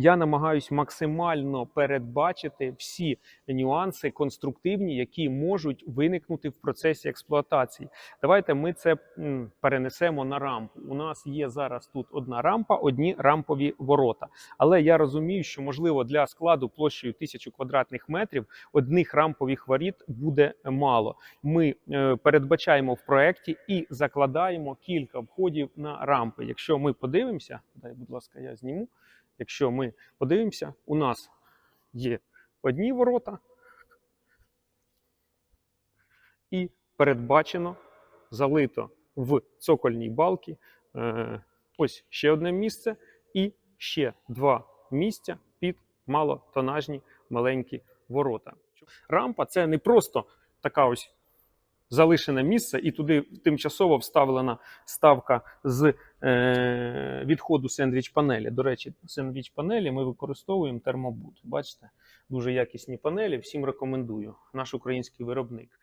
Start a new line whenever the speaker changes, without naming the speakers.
я намагаюсь максимально передбачити всі нюанси конструктивні, які можуть виникнути в процесі експлуатації. Давайте ми це перенесемо на рампу. У нас є зараз тут одна рампа, одні рампові ворота. Але я розумію, що можливо для складу площею 1000 квадратних метрів одних рампових воріт буде мало. Ми е, передбачаємо в проєкті і закладаємо кілька входів на рампи. Якщо ми подивимося, дай, будь ласка, я зніму. Якщо ми подивимося, у нас є одні ворота, і передбачено, залито в цокольній балки. Е, ось ще одне місце, і ще два місця під малотонажні маленькі ворота. Рампа це не просто така ось залишене місце, і туди тимчасово вставлена ставка з е, відходу сендвіч-панелі. До речі, сендвіч-панелі ми використовуємо термобут. Бачите, дуже якісні панелі. Всім рекомендую. Наш український виробник.